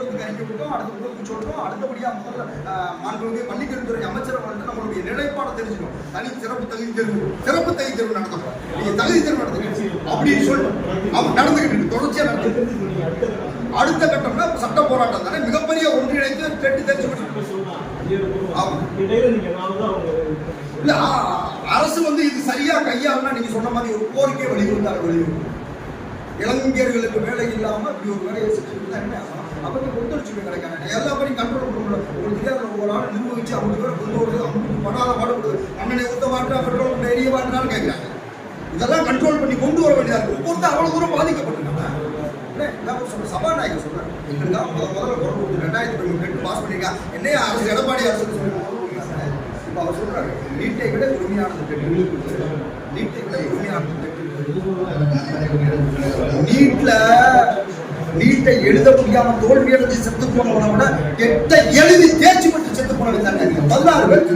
கூட்டத்துக்கு அறிக்கை விட்டோம் அடுத்த கூட்டத்துக்கு சொல்றோம். அடுத்தபடியாக முதல்ல மாண்புமிகு பள்ளிக்கல்வித்துறை அமைச்சர் வந்து நம்மளுடைய நிலைப்பாடை தெரிஞ்சுக்கணும். தனி சிறப்பு தகுதி தேர்வு சிறப்பு தகுதி தேர்வு நடத்தணும். நீங்க தகுதி தேர்வு நடத்துங்க. அப்படின்னு சொல்லணும் அவன் நடந்துகிட்டு இருக்கு. தொடர்ச்சியா நடந்துட்டு அடுத்த கட்டம்னா சட்ட போராட்டம் தானே. மிகப்பெரிய ஒன்றிணைந்து கெட்டு தெரிஞ்சு இல்ல அரசு வந்து இது சரியா கையாளனா நீங்க சொன்ன மாதிரி ஒரு கோரிக்கை வலியுறுத்தாங்க வலியுறுத்தும் இளைஞர்களுக்கு வேலை இல்லாம இப்படி ஒரு வேலையை செஞ்சுட்டு இருந்தா என்ன அப்போ அவங்க கொந்தளிச்சுட்டு கிடைக்காங்க எல்லா பேரையும் கண்ட்ரோல் பண்ண ஒரு தெரியாத ஒரு ஆள் நிர்வகிச்சு அவங்க பேரை கொண்டு வருது அவங்களுக்கு படாத பாடுபடுது அண்ணனை ஊத்த மாட்டா பெட்ரோல் கொண்டு எரிய மாட்டான்னு கேட்குறாங்க. இதெல்லாம் கண்ட்ரோல் பண்ணி கொண்டு வர வேண்டியதா இருக்கு. ஒவ்வொருத்தர் அவ்வளோ தூரம் பாதிக்கப்பட்டிருக்காங்க. இல்ல, நான் ஒரு சொல்றேன், சபாநாயகர் சொல்றேன் எங்களுக்கா முதல் முதல்ல குரல் கொடுத்து ரெண்டாயிரத்தி பதிமூணு ரெண்டு பாஸ் பண்ணிருக்கா என்னைய அரசு எடப்பாடி அரசு சொல்லுங்க இப்ப அவர் சொல்கிறாரு நீட்டை விட உரிமையானது டெட்டு நீட்டை விட உரிமையானது டெட்டு நீட்டை எழுத முடியாம தோல்வி அடைஞ்சு செத்து போனவனை விட கெட்ட எழுதி தேர்ச்சி பெற்று செத்து போனவன் தானே பதினாறு பேர்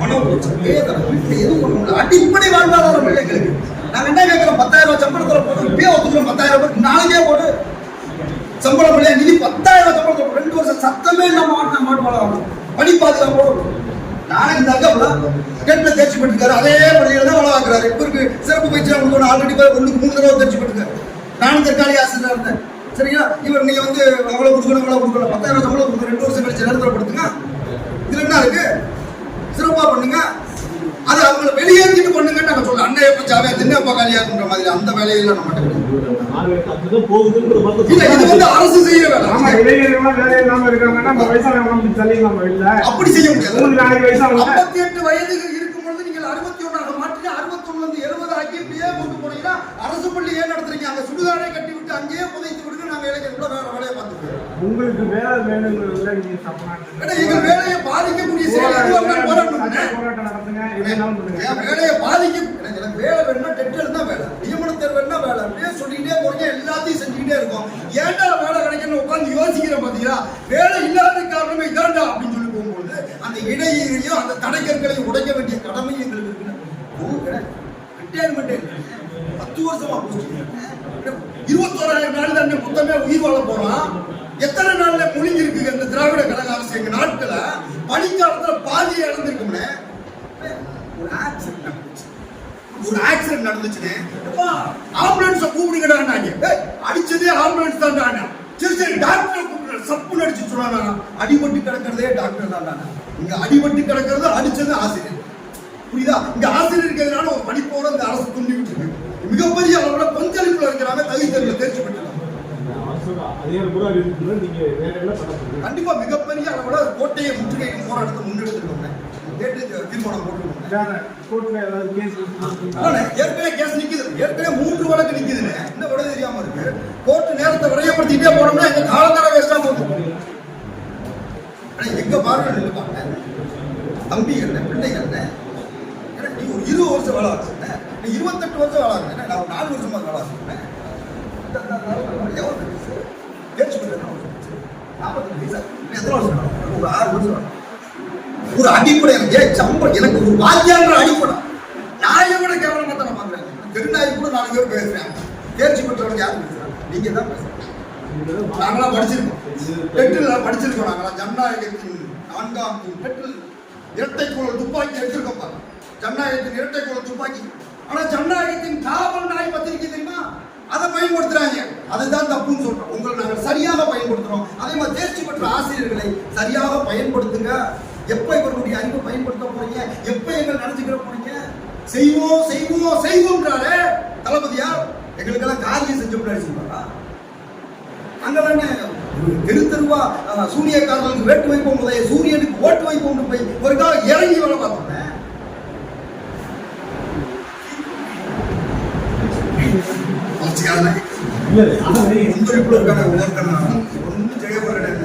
மனம் வேதனை, எதுவும் பண்ண அடிப்படை வாழ்வாதாரம் இல்லை நாங்க என்ன கேட்கிறோம்? பத்தாயிரம் ரூபாய் சம்பளத்துல போட்டு இப்பயே ஒத்துக்கிறோம். பத்தாயிரம் ரூபாய் நாளைக்கே போட்டு சம்பளம் இல்லையா? நிதி பத்தாயிரம் ரூபாய் சம்பளம் ரெண்டு வருஷம் சத்தமே இல்லாம மாட்டின மாட்டு வளரும் பணி பாதுகாப்போடு நாளைக்கு தகவல கெட்ட தேர்ச்சி பெற்றிருக்காரு. அதே பள்ளியில தான் வளவாக்குறாரு. இப்போ இப்ப இருக்கு சிறப்பு பயிற்சி கொடுக்கணும் ஆல்ரெடி ஒண்ணுக்கு மூணு தடவை தேர்ச்சி பெற்றிருக்காரு. நானும் தற்காலி ஆசிரியரா இருந்தேன். சரிங்களா? இவர் நீங்க வந்து அவ்வளவு கொடுக்கணும் இவ்வளவு கொடுக்கணும். பத்தாயிரம் சம்பளம் கொடுக்க ரெண்டு வருஷம் கழிச்சு நேரத்தில் படுத்துங்க இதுல என்ன இருக்கு? சிறப்பா பண்ணுங்க. அது அவங்கள வெளியேற்றிட்டு பண்ணுங்கன்னு நாங்க சொல்ல அண்ணன் எப்ப சாவே தின்னப்பா காலியாக்குன்ற மாதிரி அந்த வேலையெல்லாம் நம்ம இல்ல. இது வந்து அரசு செய்ய வேலை. அப்படி செய்ய முடியாது. வயதுக்கு பள்ளி ஏன் நடத்துறீங்க? அங்க சுடுகாடை கட்டி விட்டு அங்கேயே புதைத்து விடுங்க நாங்க இளைஞர் கூட வேற வேலையை பார்த்துக்கிறோம். உங்களுக்கு வேலை வேணுங்கிறதுல நீங்க சமாளிச்சு எங்கள் வேலையை பாதிக்கக்கூடிய செயல் எதுவாக போராட்டம் போராட்டம் நடத்துங்க என் வேலையை பாதிக்கும் எனக்கு வேலை வேணும்னா டெட்டல் தான் வேலை. நியமன தேர்வு வேணும்னா வேலை. அப்படியே சொல்லிக்கிட்டே போறீங்க எல்லாத்தையும் செஞ்சுக்கிட்டே இருக்கோம். ஏன்டா வேலை கிடைக்கணும் உட்காந்து யோசிக்கிறேன் பாத்தீங்களா வேலை இல்லாத காரணமே இதாண்டா அப்படின்னு சொல்லி போகும்போது அந்த இடையையும் அந்த தடைக்கற்களையும் உடைக்க வேண்டிய கடமை எங்களுக்கு இருக்குன்னு ரிட்டையர்மெண்ட் பத்து வருஷமா போச்சு. இருபத்தோராயிரம் நாள் தான் மொத்தமே உயிர் வாழ போறான். எத்தனை நாள்ல முடிஞ்சிருக்கு இந்த திராவிட கழக அரசு? எங்க நாட்கள பனிக்காலத்துல பாதியை இழந்திருக்கும்னே. ஒரு ஆக்சிடென்ட் நடந்துச்சு. ஒரு ஆக்சிடென்ட் நடந்துச்சுன்னு ஆம்புலன்ஸ கூப்பிடுங்கடான்னாங்க அடிச்சதே ஆம்புலன்ஸ் தான் சரி சரி டாக்டர் கூப்பிடுற சப்பு அடிச்சு சொன்னாங்க அடிபட்டு கிடக்கிறதே டாக்டர் தான் இங்க அடிபட்டு கிடக்கிறது அடிச்சது ஆசிரியர். புரியுதா? இங்க ஆசிரியர் இருக்கிறதுனால ஒரு படிப்போட இந்த அரசு துண்டி விட்டுருக்கு மிகப்பெரிய அளவுல பங்களிப்புல இருக்கிறாங்க தகுதி தேர்வுல தேர்ச்சி போறீங்க? கண்டிப்பா மிகப்பெரிய அளவுல கோட்டையை முற்றுகையிடும் போராட்டத்தை முன்னெடுத்திருக்கோங்க. கேட்டு தீர்மானம் போட்டுருக்கோங்க ஏற்கனவே கேஸ் நிக்குது. ஏற்கனவே மூன்று வழக்கு நிக்குதுன்னு இன்னும் விட தெரியாம இருக்கு? கோர்ட் நேரத்தை விரையப்படுத்திட்டே போனோம்னா எங்க வேஸ்டா போகுது ஆனா எங்க பார்வை நின்றுப்பாங்க தம்பி என்ன பிள்ளைங்க என்ன? ஒரு இருபது வருஷம் வேலை ஆச்சுன நீ இருபத்தெட்டு வருஷம் வேலை நான் ஒரு நாலு வருஷமா வேலை ஆகுறேன் எவ்வளவு தேர்ச்சி நாற்பத்தஞ்சு ஒரு ஆறு வருஷம் ஒரு அடிப்படை எனக்கு ஏன் சம்பளம். எனக்கு ஒரு வாத்தியான்ற அடிப்படை. நாயை விட கேவலமா தானே பாக்குறேன். திருநாய் கூட நாலு பேர் பேசுறேன். தேர்ச்சி பெற்றவங்க யாரும் பேசுறாங்க நீங்க தான் பேசுகிறேன் நாங்களாம் படிச்சிருக்கோம். பெட்டில் படிச்சிருக்கோம் நாங்களாம் ஜனநாயகத்தின் நான்காம் பெட்டில் இரட்டை குழல் துப்பாக்கி எடுத்திருக்கோம் பாருங்க. ஜனநாயகத்தின் இரட்டை குழல் துப்பாக்கி. ஆனா ஜனநாயகத்தின் காவல் நாய் பத்திரிக்கை தெரியுமா? அதை பயன்படுத்துறாங்க. அதுதான் தப்புன்னு சொல்றோம். உங்களை நாங்கள் சரியாக பயன்படுத்துறோம். அதே மாதிரி தேர்ச்சி பெற்ற ஆசிரியர்களை சரியாக பயன்படுத்துங்க. எப்ப இவர்களுடைய அறிவை பயன்படுத்த போறீங்க? எப்ப எங்களை நினைச்சுக்கிற போறீங்க? செய்வோம் செய்வோம் செய்வோம்ன்றாரே. தளபதியார் எங்களுக்கெல்லாம் காரியம் செஞ்சு முன்னாடி சொல்றாரா அங்க தானே தெரு தெருவா அஹ், வேட்டு வைப்போம் முதல்ல சூரியனுக்கு ஓட்டு வைப்போம்னு போய் ஒரு காலம் இறங்கி வேலை பார்த்தோன்னே வளர்ச்சிக்காரனே இல்ல ஒன்றும் செய்ய போறேன்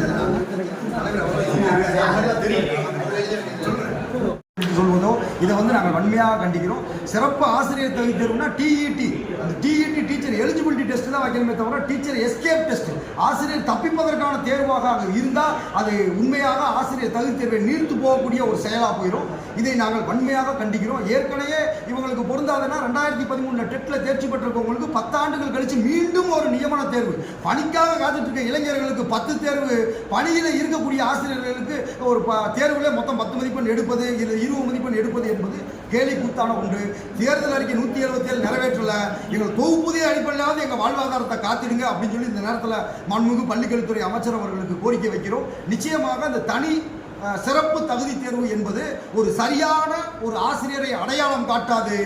சொல்வதோ இதை வந்து நாங்கள் வன்மையாக கண்டிக்கிறோம். சிறப்பு ஆசிரியர் தகுதி தேர்வுனா டிஇடி அந்த டிஇடி டீச்சர் எலிஜிபிலிட்டி டெஸ்ட் தான் வைக்கணுமே தவிர டீச்சர் எஸ்கேப் டெஸ்ட் ஆசிரியர் தப்பிப்பதற்கான தேர்வாக அங்கே இருந்தால் அது உண்மையாக ஆசிரியர் தகுதி தேர்வை நீர்த்து போகக்கூடிய ஒரு செயலாக போயிடும் இதை நாங்கள் வன்மையாக கண்டிக்கிறோம். ஏற்கனவே இவங்களுக்கு பொருந்தாதுன்னா ரெண்டாயிரத்தி பதிமூணுல டெட்ல தேர்ச்சி பெற்றிருக்கவங்களுக்கு பத்து ஆண்டுகள் கழிச்சு மீண்டும் ஒரு நியமன தேர்வு. பணிக்காக காத்துட்டு இருக்க இளைஞர்களுக்கு பத்து தேர்வு பணியில் இருக்கக்கூடிய ஆசிரியர்களுக்கு ஒரு ப தேர்வில் மொத்தம் பத்து மதிப்பெண் எடுப்பது இது இருபது மதிப்பெண் எடுப்பது என்பது கேலி கூத்தான ஒன்று. தேர்தல் அறிக்கை நூற்றி எழுபத்தி ஏழு நிறைவேற்றல. எங்கள் தொகுப்புதிய அடிப்படையிலாவது எங்கள் வாழ்வாதாரத்தை காத்திடுங்க அப்படின்னு சொல்லி இந்த நேரத்தில் மண்முகு பள்ளிக்கல்வித்துறை அமைச்சர் அவர்களுக்கு கோரிக்கை வைக்கிறோம். நிச்சயமாக இந்த தனி சிறப்பு தகுதி தேர்வு என்பது ஒரு சரியான ஒரு ஆசிரியரை அடையாளம் காட்டாது.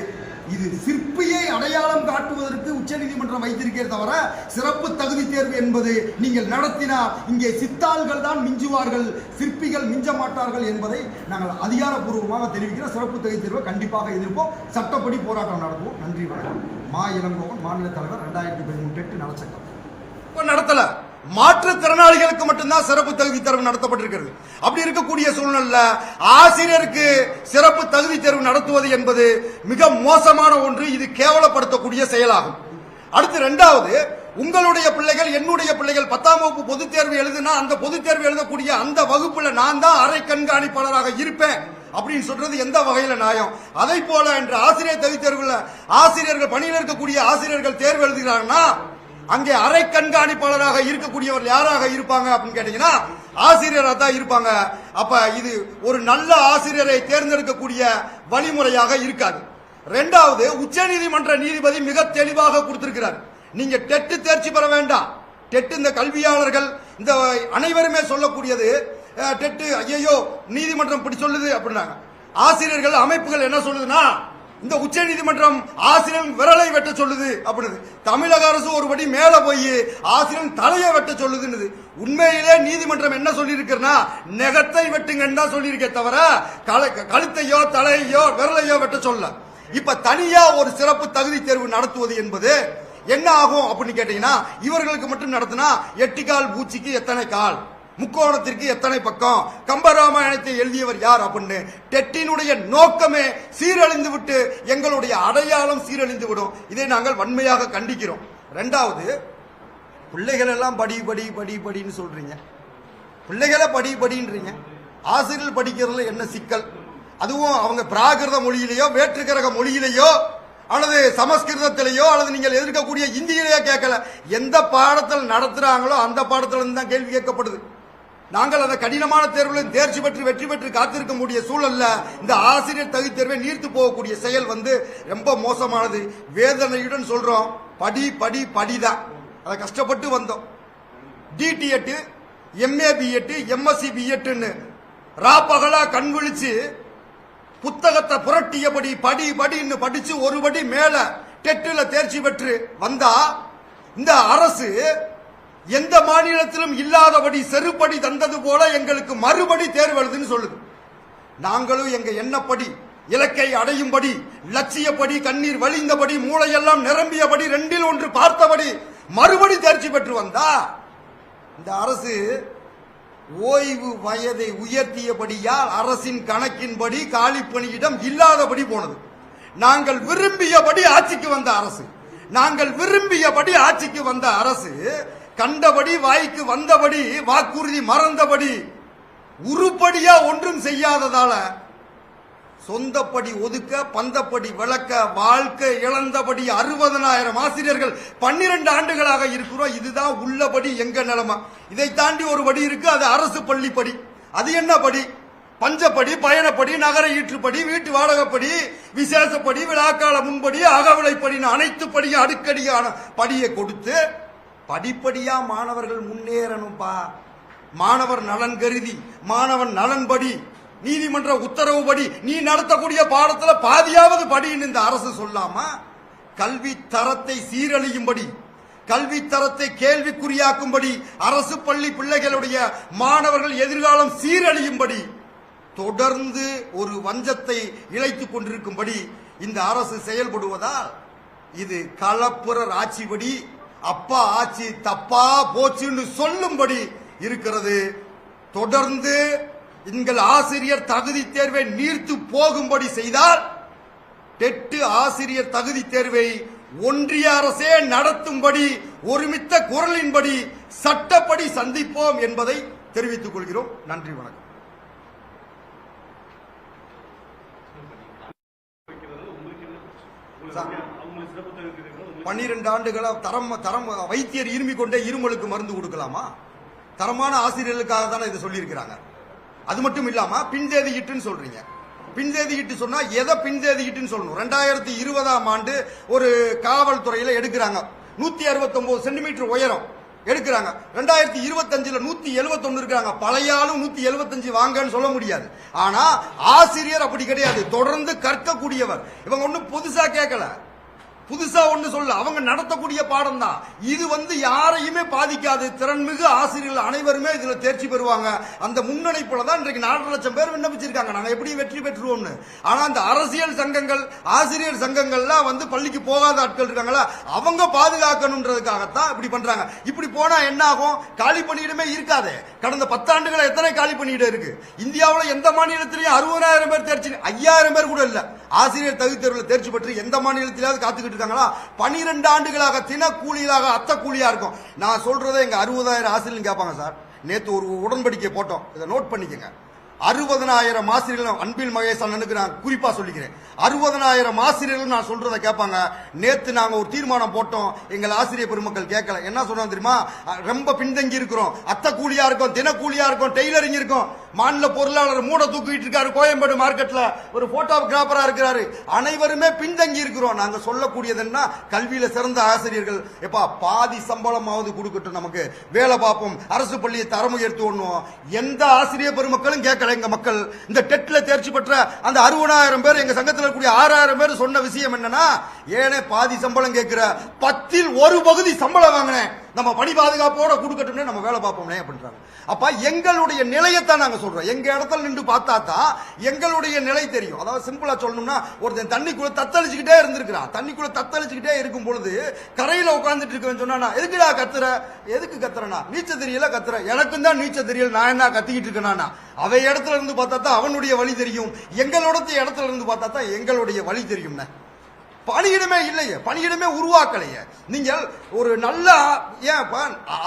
இது சிற்பியை அடையாளம் காட்டுவதற்கு உச்சநீதிமன்றம் வைத்திருக்கிறே தவிர சிறப்பு தகுதி தேர்வு என்பது நீங்கள் நடத்தினால் இங்கே சித்தாள்கள் தான் மிஞ்சுவார்கள் சிற்பிகள் மிஞ்ச மாட்டார்கள் என்பதை நாங்கள் அதிகாரப்பூர்வமாக தெரிவிக்கிறோம். சிறப்பு தகுதி தேர்வை கண்டிப்பாக எதிர்ப்போம். சட்டப்படி போராட்டம் நடத்துவோம். நன்றி வணக்கம். மா இளங்கோவன் மாநில தலைவர் ரெண்டாயிரத்தி பதிமூணு எட்டு நடச்சக்கம் இப்போ நடத்தலை. மாற்றுத்திறனாளிகளுக்கு மட்டும்தான் சிறப்பு தகுதி தேர்வு நடத்தப்பட்டிருக்கிறது. அப்படி இருக்கக்கூடிய சூழ்நிலை ஆசிரியருக்கு சிறப்பு தகுதி தேர்வு நடத்துவது என்பது மிக மோசமான ஒன்று. இது கேவலப்படுத்தக்கூடிய செயலாகும். அடுத்து ரெண்டாவது உங்களுடைய பிள்ளைகள் என்னுடைய பிள்ளைகள் பத்தாம் வகுப்பு பொதுத் தேர்வு எழுதுனா அந்த பொதுத் தேர்வு எழுதக்கூடிய அந்த வகுப்புல நான் தான் அரை கண்காணிப்பாளராக இருப்பேன் அப்படின்னு சொல்றது எந்த வகையில நியாயம்? அதை போல என்று ஆசிரியர் தகுதி தேர்வுல ஆசிரியர்கள் பணியில் இருக்கக்கூடிய ஆசிரியர்கள் தேர்வு எழுதுகிறாங்கன்னா அங்கே அரை கண்காணிப்பாளராக இருக்கக்கூடியவர் யாராக இருப்பாங்க அப்படின்னு கேட்டீங்கன்னா ஆசிரியராக தான் இருப்பாங்க. அப்ப இது ஒரு நல்ல ஆசிரியரை தேர்ந்தெடுக்கக்கூடிய வழிமுறையாக இருக்காது. ரெண்டாவது உச்சநீதிமன்ற நீதிபதி மிக தெளிவாக கொடுத்திருக்கிறார். நீங்க டெட்டு தேர்ச்சி பெற வேண்டாம். டெட்டு இந்த கல்வியாளர்கள் இந்த அனைவருமே சொல்லக்கூடியது டெட்டு ஐயோ நீதிமன்றம் இப்படி சொல்லுது அப்படின்னாங்க. ஆசிரியர்கள் அமைப்புகள் என்ன சொல்லுதுன்னா இந்த உச்ச நீதிமன்றம் ஆசிரியர் விரலை வெட்ட சொல்லுது அப்படின்னு தமிழக அரசு ஒருபடி மேல போய் ஆசிரியர் தலையை வெட்ட சொல்லுதுன்னு உண்மையிலே நீதிமன்றம் என்ன சொல்லியிருக்கிறனா நெகத்தை வெட்டுங்கன்னு தான் சொல்லியிருக்கே தவிர கழுத்தையோ தலையோ விரலையோ வெட்ட சொல்ல. இப்ப தனியா ஒரு சிறப்பு தகுதி தேர்வு நடத்துவது என்பது என்ன ஆகும் அப்படின்னு கேட்டீங்கன்னா இவர்களுக்கு மட்டும் நடத்தினா எட்டிக்கால் பூச்சிக்கு எத்தனை கால்? முக்கோணத்திற்கு எத்தனை பக்கம்? கம்பராமாயணத்தை எழுதியவர் யார் அப்படின்னு? டெட்டினுடைய நோக்கமே சீரழிந்து விட்டு எங்களுடைய அடையாளம் சீரழிந்து விடும். இதை நாங்கள் வன்மையாக கண்டிக்கிறோம். ரெண்டாவது பிள்ளைகள் எல்லாம் படி படி படி படின்னு சொல்றீங்க. பிள்ளைகளை படி படின்றீங்க. ஆசிரியர் படிக்கிறதுல என்ன சிக்கல்? அதுவும் அவங்க பிராகிருத மொழியிலேயோ வேற்றுக்கிரக மொழியிலேயோ அல்லது சமஸ்கிருதத்திலேயோ அல்லது நீங்கள் எதிர்க்கக்கூடிய இந்தியிலேயோ கேட்கல. எந்த பாடத்தில் நடத்துறாங்களோ அந்த பாடத்துல இருந்து தான் கேள்வி கேட்கப்படுது. நாங்கள் அந்த கடினமான தேர்வுகளில் தேர்ச்சி பெற்று வெற்றி பெற்று காத்திருக்க முடிய சூழல்ல இந்த ஆசிரியர் தகுதி தேர்வை நீர்த்து போகக்கூடிய செயல் வந்து ரொம்ப மோசமானது. வேதனையுடன் சொல்றோம் படி படி படிதான். அதை கஷ்டப்பட்டு வந்தோம். டிடிஎட்டு எம்ஏ பிஎட்டு எம்எஸ்சி பிஎட்டுன்னு ராப்பகலா கண் விழிச்சு புத்தகத்தை புரட்டியபடி படி படின்னு படிச்சு ஒரு படி மேல டெட்டுல தேர்ச்சி பெற்று வந்தா இந்த அரசு எந்த மாநிலத்திலும் இல்லாதபடி செருப்படி தந்தது போல எங்களுக்கு மறுபடி தேர்வு எழுதுன்னு சொல்லுது. நாங்களும் எங்க எண்ணப்படி இலக்கை அடையும்படி லட்சியப்படி கண்ணீர் வழிந்தபடி மூளையெல்லாம் நிரம்பியபடி ரெண்டில் ஒன்று பார்த்தபடி மறுபடி தேர்ச்சி பெற்று வந்தா இந்த அரசு ஓய்வு வயதை உயர்த்தியபடியால் அரசின் கணக்கின்படி காலிப்பணியிடம் இல்லாதபடி போனது. நாங்கள் விரும்பியபடி ஆட்சிக்கு வந்த அரசு. நாங்கள் விரும்பியபடி ஆட்சிக்கு வந்த அரசு கண்டபடி வாய்க்கு வந்தபடி வாக்குறுதி மறந்தபடி உருப்படியா ஒன்றும் செய்யாததால சொந்தப்படி ஒதுக்க பந்தப்படி விளக்க வாழ்க்கை இழந்தபடி அறுபதனாயிரம் ஆசிரியர்கள் பன்னிரண்டு ஆண்டுகளாக இருக்கிறோம். இதுதான் உள்ளபடி எங்க நிலைமை. இதை தாண்டி ஒரு படி இருக்கு அது அரசு பள்ளிப்படி. அது என்ன படி? பஞ்சப்படி பயணப்படி நகர ஈற்றுப்படி வீட்டு வாடகைப்படி விசேஷப்படி விழாக்கால முன்படி அகவிலைப்படின்னு அனைத்து படியும் அடுக்கடியான படியை கொடுத்து படிப்படியா மாணவர்கள் முன்னேறணும்பா. மாணவர் நலன் கருதி மாணவன் நலன்படி நீதிமன்ற உத்தரவுபடி நீ நடத்தக்கூடிய பாடத்துல பாதியாவது படின்னு இந்த அரசு சொல்லாமா? கல்வி தரத்தை சீரழியும்படி கல்வி தரத்தை கேள்விக்குறியாக்கும்படி அரசு பள்ளி பிள்ளைகளுடைய மாணவர்கள் எதிர்காலம் சீரழியும்படி தொடர்ந்து ஒரு வஞ்சத்தை இழைத்துக் கொண்டிருக்கும்படி இந்த அரசு செயல்படுவதால் இது களப்புறர் ஆட்சிபடி அப்பா ஆட்சி தப்பா போச்சுன்னு சொல்லும்படி இருக்கிறது. தொடர்ந்து எங்கள் ஆசிரியர் தகுதி தேர்வை நீர்த்து போகும்படி செய்தால் டெட்டு ஆசிரியர் தகுதி தேர்வை ஒன்றிய அரசே நடத்தும்படி ஒருமித்த குரலின்படி சட்டப்படி சந்திப்போம் என்பதை தெரிவித்துக் கொள்கிறோம். நன்றி வணக்கம். உங்களுக்கு பன்னிரெண்டு ஆண்டுகளாக தரம் தரம் வைத்தியர் இருமி கொண்டே இருமலுக்கு மருந்து கொடுக்கலாமா? தரமான ஆசிரியர்களுக்காக தானே இதை சொல்லியிருக்கிறாங்க. அது மட்டும் இல்லாம பின்தேதி சொல்கிறீங்க சொல்றீங்க. சொன்னால் சொன்னா எதை பின்தேதிகிட்டுன்னு சொல்லணும்? ரெண்டாயிரத்தி இருபதாம் ஆண்டு ஒரு காவல்துறையில எடுக்கிறாங்க. நூத்தி அறுபத்தொன்பது சென்டிமீட்டர் உயரம் எடுக்கிறாங்க. ரெண்டாயிரத்தி இருபத்தஞ்சுல நூத்தி எழுபத்தொன்னு இருக்காங்க பழையாலும் நூற்றி நூத்தி எழுபத்தஞ்சு வாங்கன்னு சொல்ல முடியாது. ஆனா ஆசிரியர் அப்படி கிடையாது. தொடர்ந்து கற்கக்கூடியவர். இவங்க ஒன்றும் புதுசா கேட்கல புதுசா ஒண்ணு சொல்ல. அவங்க நடத்தக்கூடிய பாடம் தான் இது வந்து யாரையுமே பாதிக்காது. திறன்மிகு ஆசிரியர்கள் அனைவருமே இதுல தேர்ச்சி பெறுவாங்க. அந்த முன்னணிப்புல தான் இன்றைக்கு நாலரை லட்சம் பேர் விண்ணப்பிச்சிருக்காங்க. நாங்க எப்படி வெற்றி பெற்றுவோம்னு. ஆனா அந்த அரசியல் சங்கங்கள் ஆசிரியர் சங்கங்கள்லாம் வந்து பள்ளிக்கு போகாத ஆட்கள் இருக்காங்களா? அவங்க பாதுகாக்கணுன்றதுக்காகத்தான் இப்படி பண்றாங்க. இப்படி போனா என்ன ஆகும் காலி பணியிடமே இருக்காதே. கடந்த பத்தாண்டுகளை எத்தனை காலி பணியிடம் இருக்கு? இந்தியாவில் எந்த மாநிலத்திலையும் அறுபதாயிரம் பேர் தேர்ச்சி ஐயாயிரம் பேர் கூட இல்ல. ஆசிரியர் தகுதி தேர்வில் தேர்ச்சி பெற்று எந்த மாநிலத்திலாவது காத்துக்கிட்டு இருக்காங்களா பனிரெண்டு ஆண்டுகளாக தினக்கூலியாக அத்த கூலியா இருக்கும். நான் சொல்கிறத எங்க அறுபதாயிரம் ஆசிரியர் கேட்பாங்க சார். நேத்து ஒரு உடன்படிக்கை போட்டோம். இதை நோட் பண்ணிக்கங்க. அறுபதனாயிரம் ஆசிரியர்கள் அன்பில் மகேஷ் அண்ணனுக்கு நான் குறிப்பா சொல்லிக்கிறேன். அறுபதனாயிரம் ஆசிரியர்கள் நான் சொல்றதை கேட்பாங்க. நேத்து நாங்க ஒரு தீர்மானம் போட்டோம். எங்கள் ஆசிரியர் பெருமக்கள் கேட்கல. என்ன சொன்னோம் தெரியுமா? ரொம்ப பின்தங்கி இருக்கிறோம். அத்த கூலியா இருக்கும் தினக்கூலியாக இருக்கும் டெய்லரிங் இருக்கும். மாநில பொருளாளர் மூட தூக்கிட்டு இருக்காரு கோயம்பேடு மார்க்கெட்ல. ஒரு போட்டோகிராஃபரா இருக்கிறாரு. அனைவருமே பின்தங்கி இருக்கிறோம். நாங்க சொல்லக்கூடியது என்ன? கல்வியில சிறந்த ஆசிரியர்கள். எப்பா பாதி சம்பளமாவது கொடுக்கட்டும் நமக்கு. வேலை பார்ப்போம். அரசு பள்ளியை தரம் உயர்த்தி ஒண்ணும் எந்த ஆசிரியர் பெருமக்களும் கேட்கல. எங்க மக்கள் இந்த டெட்ல தேர்ச்சி பெற்ற அந்த அறுபதாயிரம் பேர் எங்க சங்கத்தில் இருக்கக்கூடிய ஆறாயிரம் பேர் சொன்ன விஷயம் என்னன்னா ஏனே பாதி சம்பளம் கேட்கிற பத்தில் ஒரு பகுதி சம்பளம் வாங்கினேன். நம்ம பணி பாதுகாப்போட கொடுக்கட்டும்னு நம்ம வேலை பார்ப்போம்னே அப்படின்றாங்க. அப்ப எங்களுடைய நிலையத்தான் நாங்க சொல்றோம். எங்க இடத்துல நின்று பார்த்தா தான் எங்களுடைய நிலை தெரியும். அதாவது சிம்பிளா சொல்லணும்னா ஒருத்தன் தண்ணிக்குள்ள தத்தளிச்சுக்கிட்டே இருந்திருக்கிறான் தண்ணிக்குள்ள தத்தளிச்சுக்கிட்டே இருக்கும் பொழுது கரையில உட்கார்ந்துட்டு இருக்கேன்னு சொன்னா எதுக்குடா கத்துற? எதுக்கு கத்துறனா? நீச்சல் தெரியல கத்துற. எனக்கும் தான் நீச்சல் தெரியல. நான் என்ன கத்திக்கிட்டு இருக்கேனா அவை இடத்துல இருந்து பார்த்தா தான் அவனுடைய வழி தெரியும். எங்களோட இடத்துல இருந்து பார்த்தா தான் எங்களுடைய வழி தெரியும்ண்ணே பணியிடமே இல்லையே பணியிடமே உருவாக்கலையே. நீங்கள் ஒரு நல்ல ஏன்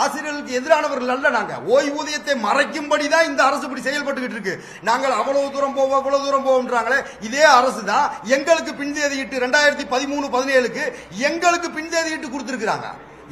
ஆசிரியர்களுக்கு எதிரானவர்கள் அல்ல நாங்க. ஓய்வூதியத்தை மறைக்கும்படி தான் இந்த அரசு இப்படி செயல்பட்டுக்கிட்டு இருக்கு. நாங்கள் அவ்வளவு தூரம் போவோம் அவ்வளவு தூரம் போவோம்ன்றாங்களே இதே அரசு தான் எங்களுக்கு பின்தேதியிட்டு ரெண்டாயிரத்தி பதிமூணு பதினேழுக்கு எங்களுக்கு பின்தேதியிட்டு கொடுத்துருக்காங்க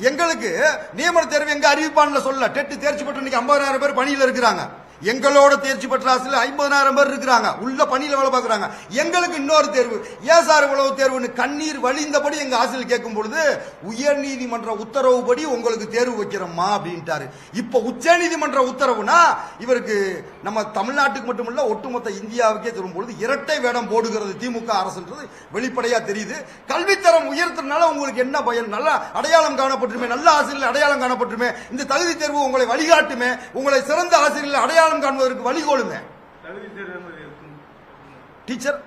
எங்களுக்கு நியமன தேர்வு எங்க அறிவிப்பான்ல சொல்ல டெட்டு தேர்ச்சி பெற்று இன்னைக்கு ஐம்பதாயிரம் பேர் பணியில் இருக்கிறாங்க. எங்களோட தேர்ச்சி பெற்ற ஆசிரியர் ஐம்பதாயிரம் பேர் இருக்கிறாங்க. உள்ள பணியில வேலை பார்க்கறாங்க. எங்களுக்கு இன்னொரு தேர்வு. ஏன் சார் இவ்வளவு தேர்வுன்னு கண்ணீர் வழிந்தபடி எங்க ஆசிரியர் கேட்கும் பொழுது உயர் நீதிமன்ற உத்தரவுப்படி உங்களுக்கு தேர்வு வைக்கிறோமா அப்படின்ட்டாரு. இப்ப உச்ச நீதிமன்ற உத்தரவுனா இவருக்கு நம்ம தமிழ்நாட்டுக்கு மட்டுமல்ல ஒட்டுமொத்த இந்தியாவுக்கே சொல்லும் பொழுது இரட்டை வேடம் போடுகிறது திமுக அரசுன்றது வெளிப்படையா தெரியுது. கல்வித்தரம் உயர்த்துறதுனால உங்களுக்கு என்ன பயன்? நல்ல அடையாளம் காணப்பட்டுமே நல்ல ஆசிரியர் அடையாளம் காணப்பட்டுமே. இந்த தகுதி தேர்வு உங்களை வழிகாட்டுமே. உங்களை சிறந்த ஆசிரியர் அடையாளம் காண்பதற்கு தகுதி தேர்வு இருக்கு. டீச்சர்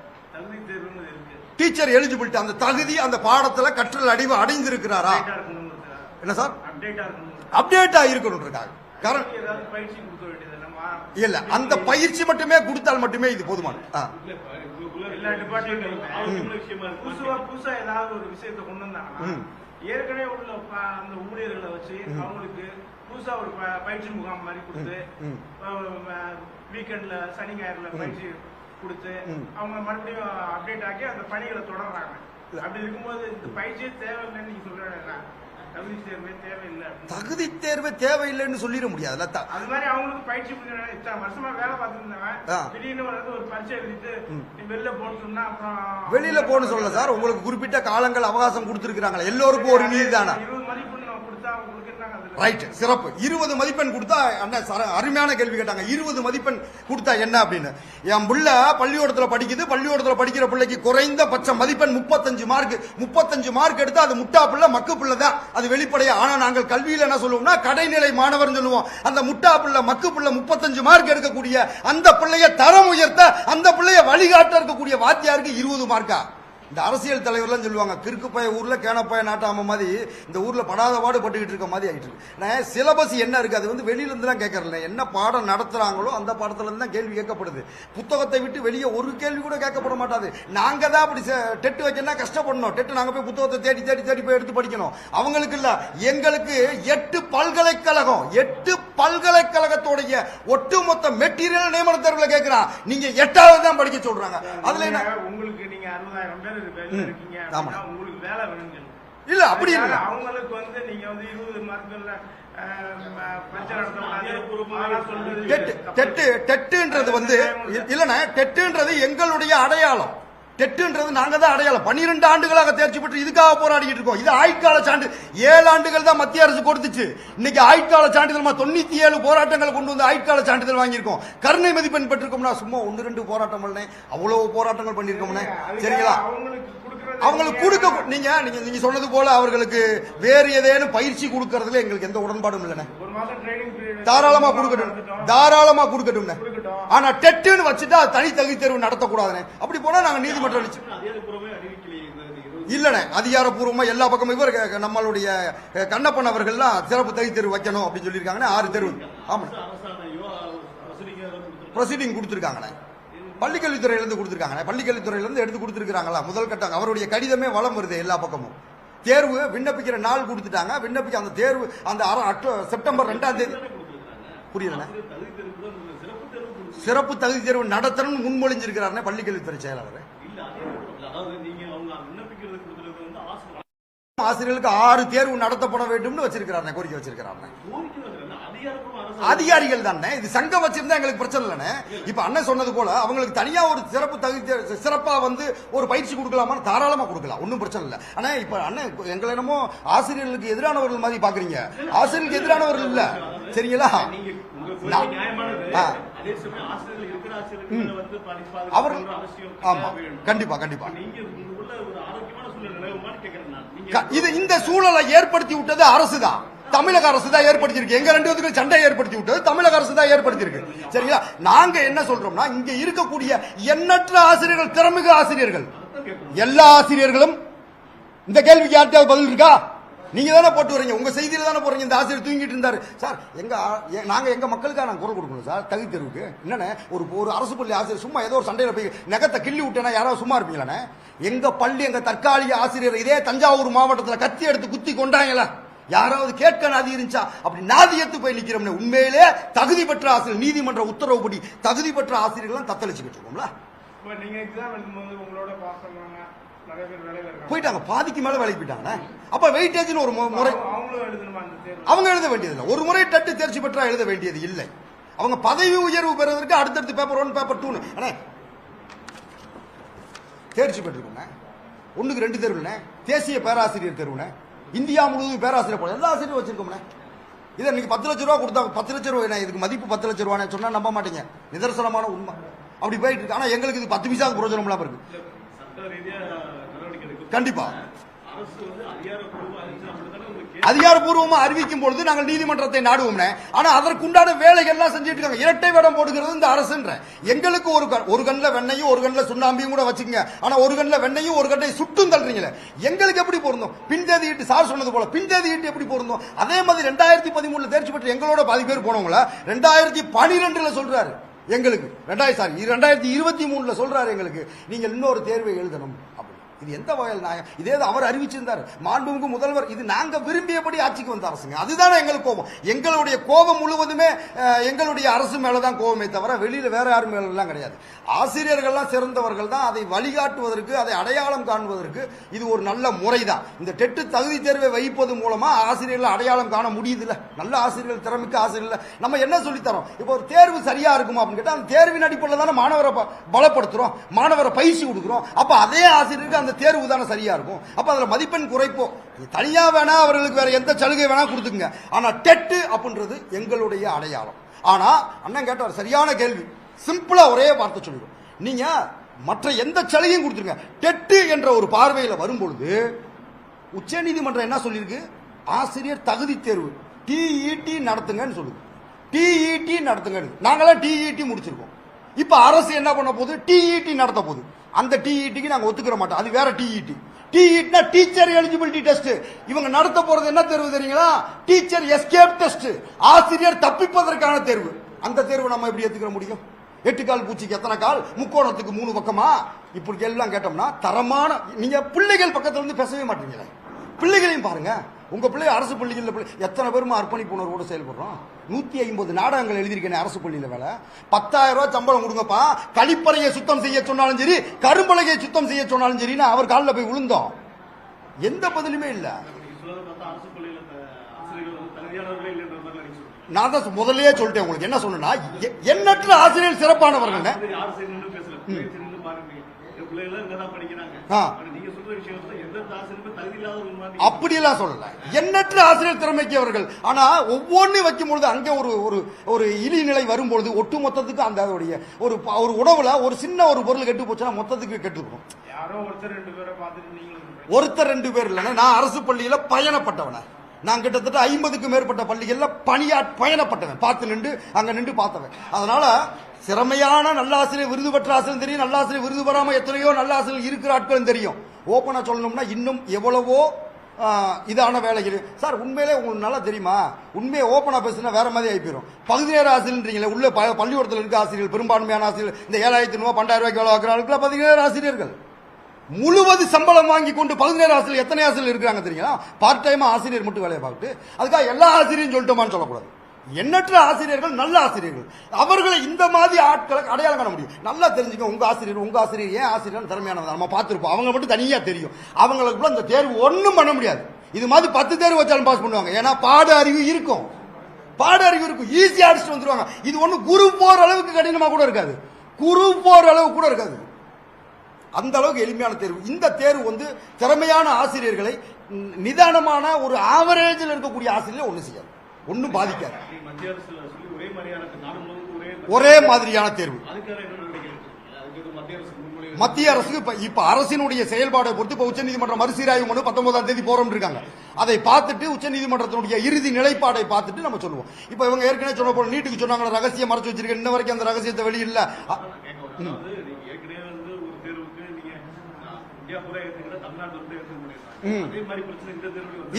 டீச்சர் எலிஜிபிலிட்டி அந்த தகுதி அந்த பாடத்துல கற்றல் அடிவு அடைந்திருக்கிறாரா? என்ன சார்? இருக்காங்க வேண்டியது நம்ம இல்ல அந்த பயிற்சி மட்டுமே கொடுத்தால் மட்டுமே இது போதுமானது ஆ. எல்லா டிபார்ட்மெண்ட்டும் புதுசா புதுசா ஏதாவது ஒரு விஷயத்தை கொண்டு வந்தாங்கன்னா ம். ஏற்கனவே உள்ள அந்த ஊழியர்களை வச்சு அவங்களுக்கு புதுசா ஒரு பயிற்சி முகாம் மாதிரி கொடுத்து. வீக்கெண்ட்ல சனி ஞாயிறுல பயிற்சி கொடுத்து. அவங்க மறுபடியும் அப்டேட் ஆக்கி அந்த பணிகளை தொடர்றாங்க. அப்படி இருக்கும்போது இந்த பயிற்சியே தேவையில்லைன்னு நீங்க சொல்றேன் தகுதி தேர்வே தேவையில்லைன்னு சொல்லிட முடியாதுல்ல அது மாதிரி அவங்களுக்கு பயிற்சி வருஷமா வேலை அப்புறம் வெளியில போன்னு சொல்லல சார். உங்களுக்கு குறிப்பிட்ட காலங்கள் அவகாசம் கொடுத்திருக்கிறாங்களா. எல்லோருக்கும் ஒரு நீதி தானே இருபது மதிப்பெண் நம்ம கொடுத்தா அவங்களுக்கு என்ன அதுல ரைட் சிறப்பு. இருபது மதிப்பெண் கொடுத்தா அண்ணன் சர- அருமையான கேள்வி கேட்டாங்க. இருபது மதிப்பெண் கொடுத்தா என்ன அப்படின்னு? என் புள்ள பள்ளிக்கூடத்துல படிக்குது பள்ளிக்கூடத்துல படிக்கிற பிள்ளைக்கு குறைந்த பட்ச மதிப்பெண் முப்பத்தஞ்சு மார்க் முப்பத்தஞ்சு மார்க் எடுத்து அது முட்டா பிள்ளை மக்கு பிள்ளை தான். அது வெளிப்படையா. ஆனா நாங்கள் கல்வியில் என்ன சொல்லுவோம்னா கடைநிலை மாணவர்னு சொல்லுவோம். அந்த முட்டா பிள்ளை மக்கு பிள்ளை முப்பத்தஞ்சு மார்க் எடுக்கக்கூடிய அந்த பிள்ளைய தரம் உயர்த்த அந்த பிள்ளைய வழிகாட்ட இருக்கக்கூடிய வாத்தியாருக்கு இருபது மார்க்கா? இந்த அரசியல் தலைவர்லாம் சொல்லுவாங்க கிறுக்குப்பாய ஊரில் ஊர்ல கேனப்பய நாட்டாம மாதிரி இந்த ஊர்ல படாத பாடு பட்டுக்கிட்டு இருக்க மாதிரி ஆயிட்டு இருக்கு. நான் சிலபஸ் என்ன இருக்கு? அது வந்து வெளியில இருந்து தான் கேட்கறல என்ன பாடம் நடத்துறாங்களோ அந்த பாடத்துல இருந்து தான் கேள்வி கேட்கப்படுது. புத்தகத்தை விட்டு வெளியே ஒரு கேள்வி கூட கேட்கப்பட மாட்டாது. நாங்க தான் அப்படி டெட்டு வைக்கணும்னா கஷ்டப்படணும். டெட்டு நாங்க போய் புத்தகத்தை தேடி தேடி தேடி போய் எடுத்து படிக்கணும். அவங்களுக்கு இல்ல. எங்களுக்கு எட்டு பல்கலைக்கழகம் எட்டு பல்கலைக்கழகத்துடைய ஒட்டுமொத்த மெட்டீரியல் நியமன தேர்வுல கேட்கிறான் நீங்க எட்டாவது தான் படிக்க சொல்றாங்க. அதுல என்ன? உங்களுக்கு நீங்க அறுபதாயிரம் பேர் இருக்கீங்க உங்களுக்கு வேலை வேணுங்க இல்ல அப்படி இல்ல. அவங்களுக்கு வந்து நீங்க வந்து இருபது மார்க்குல டெட்டுன்றது வந்து இ- இல்லண்ணே டெட்டுன்றது எங்களுடைய அடையாளம். டெட்டுன்றது நாங்க தான் அடையாளம். பன்னிரெண்டு ஆண்டுகளாக தேர்ச்சி பெற்று இதுக்காக போராடிட்டு இருக்கோம். இது ஆயுட்கால சான்று. ஏழு ஆண்டுகள் தான் மத்திய அரசு கொடுத்துச்சு. இன்னைக்கு ஆயுட்கால சான்றிதழ் தொண்ணூத்தி ஏழு போராட்டங்களை கொண்டு வந்து ஆயுட்கால சான்றிதழ் வாங்கியிருக்கோம். கருணை மதிப்பெண் பெற்றிருக்கோம்னா சும்மா ஒன்று ரெண்டு போராட்டம் பண்ணேன். அவ்வளவு போராட்டங்கள் பண்ணியிருக்கோம்னே. சரிங்களா? அவங்களுக்கு கொடுக்க நீங்க நீங்க நீங்க சொன்னது போல அவர்களுக்கு வேறு ஏதேனும் பயிற்சி கொடுக்கறதுல எங்களுக்கு எந்த உடன்பாடும் இல்லைண்ணே. தாராளமா கொடுக்கட்டும். தாராளமா கொடுக்கட்டும். ஆனா டெட்டுன்னு வச்சுட்டா தனி தகுதி தேர்வு நடத்தக்கூடாதுனே அப்படி போனா நாங்க நீதிமன்றம் இல்லண்ணே. அதிகாரப்பூர்வமா எல்லா பக்கமும் இவர் நம்மளுடைய கண்ணப்பன் அவர்கள்லாம் சிறப்பு தகுதி தேர்வு வைக்கணும் அப்படின்னு சொல்லியிருக்காங்கண்ணே. ஆறு தேர்வு. ஆமா ப்ரொசீடிங் கொடுத்துருக்காங்கண்ணே. பள்ளிக்கல்வித்துறையில கொடுத்துருக்காங்க. கொடுத்துருக்காங்கண்ணே இருந்து எடுத்து கொடுத்துருக்காங்களா முதல் கட்டம். அவருடைய கடிதமே வளம் வருது எல்லா பக்கமும். தேர்வு விண்ணப்பிக்கிற நாள் கொடுத்துட்டாங்க. விண்ணப்பிக்க அந்த தேர்வு அந்த செப்டம்பர் ரெண்டாம் தேதி. புரியலண்ணே? சிறப்பு தகுதி தேர்வு நடத்தணும் முன்மொழிஞ்சிருக்கிறாருண்ணே பள்ளிக்கல்வித்துறை செயலாளர். ஆசிரியர்களுக்கு ஆறு தேர்வு நடத்தப்பட வேண்டும்னு வச்சிருக்கிறார் கோரிக்கை வச்சிருக்கிறார் அதிகாரிகள் தானே? இது சங்கம் வச்சிருந்தா எங்களுக்கு பிரச்சனை இல்லைண்ணே. இப்ப அண்ணன் சொன்னது போல அவங்களுக்கு தனியா ஒரு சிறப்பு தகுதி சிறப்பா வந்து ஒரு பயிற்சி கொடுக்கலாமா தாராளமா கொடுக்கலாம். ஒன்றும் பிரச்சனை இல்லை. ஆனா இப்ப அண்ணன் எங்களை என்னமோ ஆசிரியர்களுக்கு எதிரானவர்கள் மாதிரி பாக்குறீங்க. ஆசிரியர்களுக்கு எதிரானவர்கள் இல்ல. சரிங்களா. அவர் ஆமா. கண்டிப்பா கண்டிப்பா. இது இந்த சூழலை ஏற்படுத்தி விட்டது அரசு தான் தமிழக அரசு தான் ஏற்படுத்தியிருக்கு. எங்க ரெண்டு பேருக்கு சண்டை ஏற்படுத்தி விட்டது தமிழக அரசு தான் ஏற்படுத்தியிருக்கு. சரிங்களா? நாங்க என்ன சொல்றோம்னா இங்க இருக்கக்கூடிய எண்ணற்ற ஆசிரியர்கள் திறமிகு ஆசிரியர்கள் எல்லா ஆசிரியர்களும் இந்த கேள்விக்கு யார்கிட்டயாவது பதில் இருக்கா? நீங்க தானே போட்டு வரீங்க. உங்க செய்தியில தானே போறீங்க. இந்த ஆசிரியர் தூங்கிட்டு இருந்தாரு. சார் எங்க நாங்க எங்க மக்களுக்காக நாங்க குரல் கொடுக்கணும் சார். தகுதி தேர்வுக்கு. என்னண்ணே? ஒரு ஒரு அரசு பள்ளி ஆசிரியர் சும்மா ஏதோ ஒரு சண்டையில போய் நகத்தை கிள்ளி விட்டேன்னா யாராவது சும்மா இருப்பீங்களாண்ணே? எங்க பள்ளி எங்க தற்காலிக ஆசிரியர் இதே தஞ்சாவூர் மாவட்டத்துல கத்தி எடுத்து குத்தி கொண்டாங்களா யாராவது கேட்க நாதி இருந்துச்சா? அப்படி நாதியத்து போய் நிக்கிறோம்னு உண்மையிலே தகுதி பெற்ற ஆசிரியர் நீதிமன்ற உத்தரவுப்படி தகுதி பெற்ற ஆசிரியர்கள் தத்தளிச்சுக்கிட்டு இருக்கோம்ல போயிட்டாங்க பாதிக்கு மேல வேலைக்கு போயிட்டாங்கண்ணே அப்ப வெயிட்டேஜ்னு ஒரு முறை அவங்க- எழுத வேண்டியதில்லை. ஒரு முறை டட்டு தேர்ச்சி பெற்றா எழுத வேண்டியது இல்லை. அவங்க பதவி உயர்வு பெறுவதற்கு அடுத்தடுத்து பேப்பர் ஒன் பேப்பர் டூ அண்ணே தேர்ச்சி பெற்றிருக்கோண்ணே ஒண்ணுக்கு ரெண்டு தேர்வுண்ணே. தேசிய பேராசிரியர் தேர்வுண்ணே. இந்தியா முழுவதும் பேராசிரியர் போல எல்லா ஆசிரியரும் வச்சிருக்கோம்ண்ணே இதை இன்னைக்கு பத்து லட்ச ரூபா கொடுத்தா பத்து லட்ச ரூபா இதுக்கு மதிப்பு பத்து லட்ச ரூபான்னு சொன்னா நம்ப மாட்டீங்க. நிதர்சனமான உண்மை. அப்படி போயிட்டு இருக்கு. ஆனா எங்களுக்கு இது பத்து பைசா பிரயோஜனம் இல்லாம இருக்கு. கண்டிப்பா. அதிகாரப்பூர்வமா அறிவிக்கும் பொழுது நாங்கள் நீதிமன்றத்தை நாடுவோம் ஆனா அதற்குண்டான வேலைகள்லாம் செஞ்சுட்டு இருக்காங்க இரட்டை வேடம் போடுகிறது இந்த அரசுன்ற. எங்களுக்கு ஒரு கண்- ஒரு கண்ணில் வெண்ணையும் ஒரு கண்ணில் சுண்ணாம்பியும் கூட வச்சுக்கங்க. ஆனா ஒரு கண்ணில் வெண்ணையும் ஒரு கண்ணை சுட்டும் தள்ளுறீங்களே. எங்களுக்கு எப்படி பொருந்தும்? பின்தேதி ஈட்டு சார் சொன்னது போல பின்தேதி ஈட்டு எப்படி பொருந்தும்? அதே மாதிரி ரெண்டாயிரத்தி பதிமூணுல தேர்ச்சி பெற்று எங்களோட பாதி பேர் போனவங்கள ரெண்டாயிரத்தி பனிரெண்டுல சொல்றாரு எங்களுக்கு. ரெண்டாயிரம் சாரி ரெண்டாயிரத்தி இருபத்தி மூணுல சொல்றாரு எங்களுக்கு. நீங்கள் இன்னொரு தேர்வை எழுதணும். அப்படி இது எந்த வகையில் நியாயம் இதே அவர் அறிவிச்சிருந்தார். மாண்புமிகு முதல்வர் இது நாங்க விரும்பியபடி ஆட்சிக்கு வந்த அரசுங்க. அதுதானே எங்களுக்கு கோபம். எங்களுடைய கோபம் முழுவதுமே எங்களுடைய அரசு மேலதான் கோபமே தவிர வெளியில வேற யாரும் மேலாம் கிடையாது. ஆசிரியர்கள்லாம் சிறந்தவர்கள் தான். அதை வழிகாட்டுவதற்கு அதை அடையாளம் காண்பதற்கு இது ஒரு நல்ல முறைதான். இந்த டெட்டு தகுதி தேர்வை வைப்பது மூலமா ஆசிரியர்கள் அடையாளம் காண முடியுதுல்ல. நல்ல ஆசிரியர்கள் திறமிக்க ஆசிரியர்கள். நம்ம என்ன சொல்லித்தரோம்? இப்போ ஒரு தேர்வு சரியா இருக்குமா அப்படின்னு கேட்டா அந்த தேர்வின் அடிப்படையில் தானே மாணவரை பலப்படுத்துகிறோம் பலப்படுத்துறோம். மாணவரை பயிற்சி கொடுக்குறோம். அப்ப அதே ஆசிரியருக்கு அந்த தேர்வு தானே சரியா இருக்கும்? அப்ப அதுல மதிப்பெண் குறைப்போ. தனியா வேணா அவர்களுக்கு வேற எந்த சலுகை வேணா கொடுத்துங்க ஆனா டெட்டு அப்படின்றது எங்களுடைய அடையாளம். ஆனா அண்ணன் கேட்டார் சரியான கேள்வி. சிம்பிளா ஒரே வார்த்தை சொல்லிடும். நீங்க மற்ற எந்த சலுகையும் கொடுத்துருங்க. டெட்டு என்ற ஒரு பார்வையில் வரும்பொழுது உச்சநீதிமன்றம் என்ன சொல்லியிருக்கு? ஆசிரியர் தகுதி தேர்வு. டிஇடி நடத்துங்கன்னு சொல்லுது. டிஇடி நடத்துங்கன்னு. நாங்களாம் டிஇடி முடிச்சிருக்கோம். இப்ப அரசு என்ன பண்ண போகுது? டிஇடி நடத்த போகுது. அந்த டிஇடிக்கு நாங்க ஒத்துக்கிற மாட்டோம். அது வேற டிஇடி டிஇட்னா டீச்சர் எலிஜிபிலிட்டி டெஸ்ட் இவங்க நடத்த போறது என்ன தேர்வு தெரியுங்களா? டீச்சர் எஸ்கேப் டெஸ்ட் ஆசிரியர் தப்பிப்பதற்கான தேர்வு. அந்த தேர்வு நம்ம எப்படி ஏத்துக்கிற முடியும்? எட்டு கால் பூச்சிக்கு எத்தனை கால்? முக்கோணத்துக்கு மூணு பக்கமா? இப்படி எல்லாம் கேட்டோம்னா தரமான நீங்க பிள்ளைகள் பக்கத்துல இருந்து பேசவே மாட்டீங்களே. பிள்ளைகளையும் பாருங்க. உங்க பிள்ளை அரசு பள்ளிகளில் பிள்ளை எத்தனை பேருமா அர்ப்பணிப்பு உணர்வோடு செயல்படுறோம்? நூத்தி ஐம்பது நாடகங்கள் எழுதியிருக்கேன் அரசு பள்ளியில வேலை. பத்தாயிரம் ரூபாய் சம்பளம் கொடுங்கப்பா. கழிப்பறையை சுத்தம் செய்ய சொன்னாலும் சரி கரும்பலகையை சுத்தம் செய்ய சொன்னாலும் சரின்னு அவர் காலில் போய் விழுந்தோம். எந்த பதிலுமே இல்லை. நான் தான் முதல்லயே சொல்லிட்டேன் உங்களுக்கு. என்ன சொன்னா எண்ணற்ற ஆசிரியர் சிறப்பானவர்கள் அப்படியெல்லாம் சொல்லல. எண்ணற்ற ஆசிரியர் திறமைக்கு அவர்கள் ஆனா ஒவ்வொன்றையும் வைக்கும் பொழுது அங்கே ஒரு ஒரு ஒரு இழிநிலை வரும்பொழுது ஒட்டு மொத்தத்துக்கு அந்த அதோடைய ஒரு ஒரு உணவுல ஒரு சின்ன ஒரு பொருள் கெட்டு போச்சுன்னா மொத்தத்துக்கு சொல்றீங்க. ஒருத்தர் ரெண்டு பேர் இல்லைன்னா நான் அரசு பள்ளியில பயணப்பட்டவன. நான் கிட்டத்தட்ட ஐம்பதுக்கு மேற்பட்ட பள்ளிகள்ல பணியா பயணப்பட்டவன். பார்த்து நின்று அங்க நின்று பார்த்தவன். அதனால சிறமையான நல்லாசிரியர் விருது பெற்ற ஆசிரியர் தெரியும். நல்லாசிரியர் விருது பெறாம எத்தனையோ நல்லாசிரியர் இருக்கிற ஆட்களும் தெரியும். ஓப்பனா சொல்லணும்னா இன்னும் எவ்வளவோ இதான வேலைகள் சார் உண்மையிலே உங்களுக்கு நல்லா தெரியுமா? உண்மையை ஓப்பனாக பேசுனா வேற மாதிரி ஆகிப்போம் பகுதி நேர ஆசிரியர்ன்றீங்களே உள்ள ப- பள்ளிக்கூடத்தில் இருக்க ஆசிரியர்கள் பெரும்பான்மையான ஆசிரியர் இந்த ஏழாயிரத்தி ரூபாய் பண்டாயிரம் ரூபாய்க்கு வேலை பார்க்குறாங்க பகுதி நேர ஆசிரியர்கள். முழுவது சம்பளம் வாங்கி கொண்டு பதினேழு ஆசிரியர் எத்தனை ஆசிரியர் இருக்கிறாங்க தெரியுங்களா? பார்ட் டைம் ஆசிரியர் மட்டும் வேலையை பார்த்துட்டு அதுக்காக எல்லா ஆசிரியரும் சொல்லிட்டோமான்னு சொல்லக்கூடாது. எண்ணற்ற ஆசிரியர்கள் நல்ல ஆசிரியர்கள். அவர்களை இந்த மாதிரி ஆட்களை அடையாளம் காண முடியும். நல்லா தெரிஞ்சுக்க உங்க ஆசிரியர் உங்க ஆசிரியர் ஏன் ஆசிரியர் திறமையானது நம்ம பார்த்துருப்போம். அவங்க மட்டும் தனியா தெரியும். அவங்களுக்குள்ள இந்த தேர்வு ஒன்றும் பண்ண முடியாது. இது மாதிரி பத்து தேர்வு வச்சாலும் பாஸ் பண்ணுவாங்க. ஏன்னா பாட அறிவு இருக்கும். பாட அறிவு இருக்கும். ஈஸியா அடிச்சுட்டு வந்துருவாங்க. இது ஒன்று குரு போற அளவுக்கு கடினமா கூட இருக்காது. குரு போற அளவு கூட இருக்காது. அந்த அளவுக்கு எளிமையான தேர்வு. இந்த தேர்வு வந்து திறமையான ஆசிரியர்களை நிதானமான ஒரு ஆவரேஜில் இருக்கக்கூடிய ஆசிரியர் ஒன்று செய்யாது. ஒன்றும் பாதிக்காது. ஒரே மாதிரியான தேர்வு. மத்திய அரசுக்கு இப்ப இப்ப அரசினுடைய செயல்பாடை பொறுத்து இப்ப உச்சநீதிமன்ற மறுசீராய்வு மனு பத்தொன்பதாம் தேதி போறோம் இருக்காங்க அதை பார்த்துட்டு உச்சநீதிமன்றத்தினுடைய இறுதி நிலைப்பாடை பார்த்துட்டு நம்ம சொல்லுவோம். இப்ப இவங்க ஏற்கனவே சொன்ன போல நீட்டுக்கு சொன்னாங்க ரகசியம் மறைச்சு வச்சிருக்க இன்ன வரைக்கும் அந்த ரகசியத்தை வெளியில்ல அ- நான் கேட்க வரேன். அதாவது நீங்க ஏற்கனவே வந்து ஒரு தேர்வுக்கு நீங்க ஆ, இந்தியா பூரா ஏத்துக்கிற தமிழ்நாட்டுல வந்து ஏற்று பண்ணிருக்காங்க அதே மாதிரி பிரச்சனை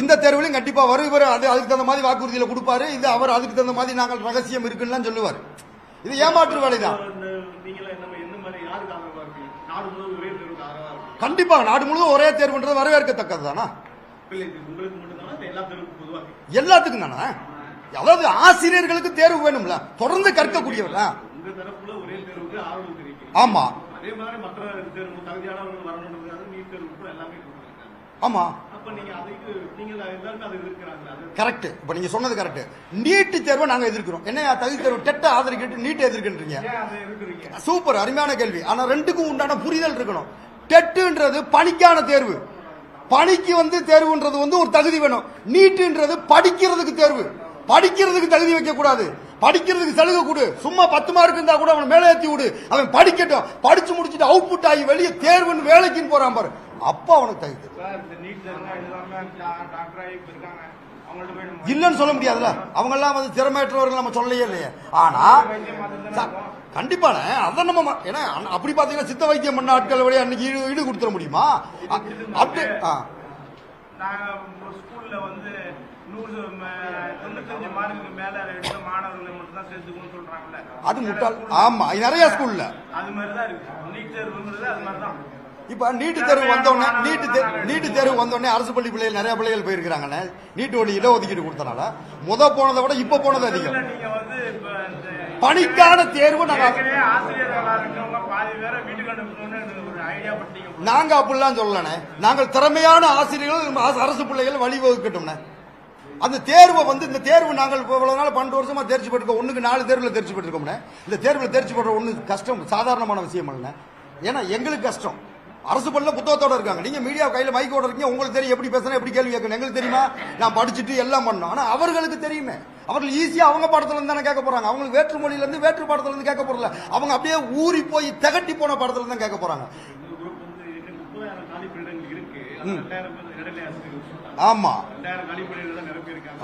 இந்த தேர்விலும் கண்டிப்பா வருவார் அது அதுக்கு தகுந்த மாதிரி வாக்குறுதியில கொடுப்பாரு. இது அவர் அதுக்கு தகுந்த மாதிரி நாங்கள் ரகசியம் இருக்குன்னு சொல்லுவார். இது ஏமாற்று வேலைதான். கண்டிப்பா நாடு முழுவதும் ஒரே தேர்வுன்றது வரவேற்கத்தக்கது தானா? எல்லாத்துக்கும் தானே? அதாவது ஆசிரியர்களுக்கு தேர்வு வேணும்ல. தொடர்ந்து கற்கக்கூடியவர்? ஆமா. அதே மாதிரி மற்ற தேர்வு தகுதியானவர்கள் வரணுன்றதுக்காக நீட் தேர்வுக்கு எல்லாமே கொடுத்துருக்காங்க. ஆமா. அப்ப நீங்க அதுக்கு நீங்க எல்லாருமே அதை எதிர்க்கிறாங்க அது கரெக்ட் இப்ப நீங்க சொன்னது கரெக்ட் நீட்டு தேர்வை நாங்க எதிர்க்கிறோம். என்ன தகுதி தேர்வு டெட்ட ஆதரிக்கிட்டு நீட் எதிர்க்கின்றீங்க சூப்பர். அருமையான கேள்வி. ஆனா ரெண்டுக்கும் உண்டான புரிதல் இருக்கணும். டெட்டுன்றது பணிக்கான தேர்வு. பணிக்கு வந்து தேர்வுன்றது வந்து ஒரு தகுதி வேணும். நீட்டுன்றது படிக்கிறதுக்கு தேர்வு. படிக்கிறதுக்கு தகுதி வைக்க கூடாது படிக்கிறதுக்கு சலுகை கொடு. சும்மா பத்து மார்க் இருந்தா கூட அவன் மேலே ஏத்தி விடு. அவன் படிக்கட்டும். படிச்சு முடிச்சுட்டு அவுட்புட் ஆகி வெளியே தேர்வுன்னு வேலைக்குன்னு போறான் பாரு. அப்ப அவனுக்கு தகுதி. இல்லைன்னு சொல்ல முடியாதுல்ல. அவங்க எல்லாம் வந்து திறமையற்றவர்கள் நம்ம சொல்லலையே இல்லையே. ஆனா கண்டிப்பான அதான் நம்ம ஏன்னா அப்படி பாத்தீங்கன்னா சித்த வைத்தியம் பண்ண ஆட்கள் வழியா அன்னைக்கு ஈடு ஈடு கொடுத்துட முடியுமா? அப்படி ஆ. ஸ்கூல்ல வந்து நூறு ம- தொண்ணூத்தஞ்சு மார்க்குக்கு மேல எடுத்த மாணவர்களை மட்டும் தான் சேர்த்துக்கணும்னு சொல்றாங்கல்ல. அது முட்டாள். ஆமா நிறைய ஸ்கூல்ல. அது மாதிரி தான் இருக்கு. நீட் தேர்வுங்கிறது அது மாதிரி தான் இப்ப நீட்டு தேர்வு வந்தோடனே நீட்டு நீட்டு தேர்வு வந்தோடனே அரசு பள்ளி பிள்ளைகள் நிறைய பிள்ளைகள் போயிருக்கிறாங்கண்ணே. நீட்டு ஒரு இடஒதுக்கீடு கொடுத்தனால முத போனதை விட இப்ப போனது அதிகம். பணிக்கான தேர்வு நாங்க அப்படிலாம் சொல்லலண்ணே. நாங்கள் திறமையான ஆசிரியர்கள் அரசு பிள்ளைகள் வழிவகுக்கட்டும்ண்ணே. அந்த தேர்வை வந்து இந்த தேர்வு நாங்கள் இவ்வளவு நாள் பன்னெண்டு வருஷமா தேர்ச்சி பெற்றிருக்கோம். ஒண்ணுக்கு நாலு தேர்வில் தேர்ச்சி பெற்றிருக்கோம்ண்ணே இந்த தேர்வில் தேர்ச்சி பெற ஒண்ணு கஷ்டம் சாதாரணமான விஷயம் இல்லைண்ணே ஏன்னா எங்களுக்கு கஷ்டம். அரசு பள்ளியில் புத்தகத்தோட இருக்காங்க. நீங்க மீடியா கையில மைக்கோட இருக்கீங்க உங்களுக்கு தெரியும் எப்படி பேசணும் எப்படி கேள்வி கேட்கணும். எங்களுக்கு தெரியுமா? நான் படிச்சுட்டு எல்லாம் பண்ணோம். ஆனா அவர்களுக்கு தெரியுமே. அவர்கள் ஈஸியா அவங்க பாடத்துல இருந்து தானே கேட்க போறாங்க. அவங்களுக்கு வேற்று மொழியில இருந்து வேற்று பாடத்துல இருந்து கேட்க போறல அவங்க அப்படியே ஊறி போய் திகட்டி போன பாடத்துல தான் கேட்க போறாங்க. ஆமா.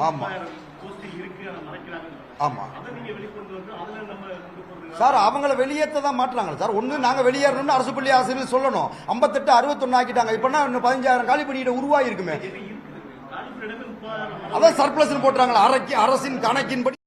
ஆமா. ஆமா. சார் அவங்கள வெளியேற்ற தான் மாட்டுறாங்க சார். ஒண்ணு நாங்க வெளியேறணும்னு அரசு பள்ளி ஆசிரியர் சொல்லணும். ஐம்பத்தெட்டு அறுபத்தொன்னு ஆக்கிட்டாங்க. இப்ப இன்னும் பதினஞ்சாயிரம் காலி பணியிடங்கள் முப்பதாயிரம். அதான் சர்ப்ளஸ் போட்டுறாங்களா. அரசின் கணக்கின்படி